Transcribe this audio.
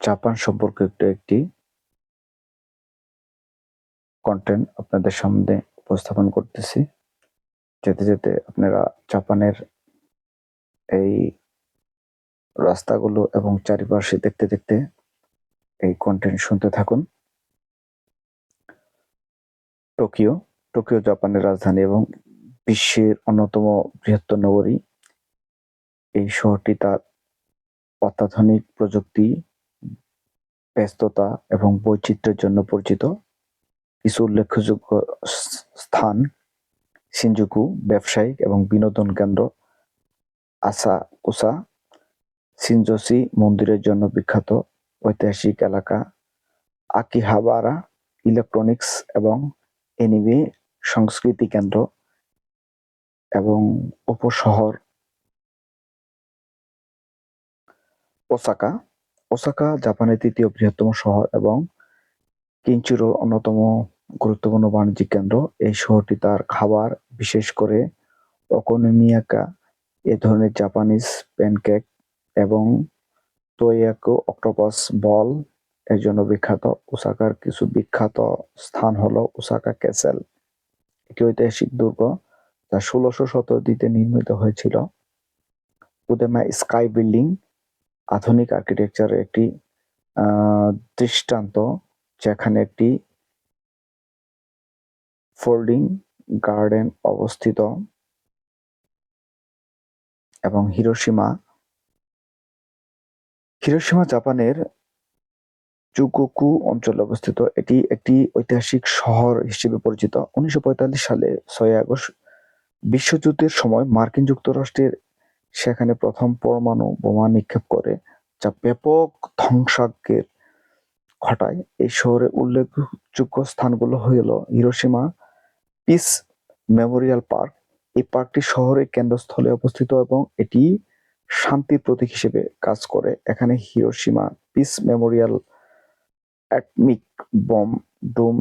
Japan সম্পর্কিত একটি content আপনাদের সামনে উপস্থাপন করতেছি। যেতে যেতে আপনারা জাপানের এই রাস্তাগুলো এবং চারিপাশে দেখতে দেখতে এই কন্টেন্ট শুনতে থাকুন। টোকিও টোকিও জাপানের রাজধানী এবং বিশ্বের অন্যতম বৃহত্তর নগরী। এই শহরটি তার অত্যাধুনিক প্রযুক্তি ব্যস্ততা এবং বৈচিত্র্যের জন্য পরিচিত কিছু উল্লেখযোগ্য স্থান, সিনজুকু, ব্যবসায়িক এবং বিনোদন কেন্দ্র আসা আসাকুসা, সিনজোসি মন্দিরের জন্য বিখ্যাত ঐতিহাসিক এলাকা, আকিহাবারা ইলেকট্রনিক্স এবং এনিমে সংস্কৃতি কেন্দ্র এবং উপশহর, ওসাকা। ওসাকা, জাপানের তৃতীয় বৃহত্তম শহর এবং কিঞ্চুরোর অন্যতম গুরুত্বপূর্ণ বাণিজ্যিক কেন্দ্র। এই শহরটি তার খাবার, বিশেষ করে ওকোনোমিয়াকা, এ ধরনের জাপানিজ প্যানকেক এবং তোয়াকো অক্টোপাস বল এর জন্য বিখ্যাত। ওসাকার কিছু বিখ্যাত স্থান হলো ওসাকা ক্যাসেল, একটি ঐতিহাসিক দুর্গ যা ষোলোশো শতাব্দীতে নির্মিত হয়েছিল। উদেমা স্কাই বিল্ডিং আধুনিক আর্কিটেকচারের একটি দৃষ্টান্ত, যেখানে একটি ফোল্ডিং গার্ডেন অবস্থিত এবং হিরোশিমা। হিরোশিমা জাপানের চুকুকু অঞ্চলে অবস্থিত। এটি একটি ঐতিহাসিক শহর হিসেবে পরিচিত। উনিশশো পঁয়তাল্লিশ সালে ছয় আগস্ট বিশ্বযুদ্ধের সময় মার্কিন যুক্তরাষ্ট্রের সেখানে প্রথম পরমাণু বোমা নিক্ষেপ করে, যা ব্যাপক ধ্বংসাজ্ঞের ঘটায়। এই শহরে উল্লেখযোগ্য স্থানগুলো হল হিরোশিমা পিস মেমোরিয়াল পার্ক। এই পার্কটি শহরের কেন্দ্রস্থলে অবস্থিত এবং এটি শান্তির প্রতীক হিসেবে কাজ করে। এখানে Hiroshima peace memorial atomic bomb, dome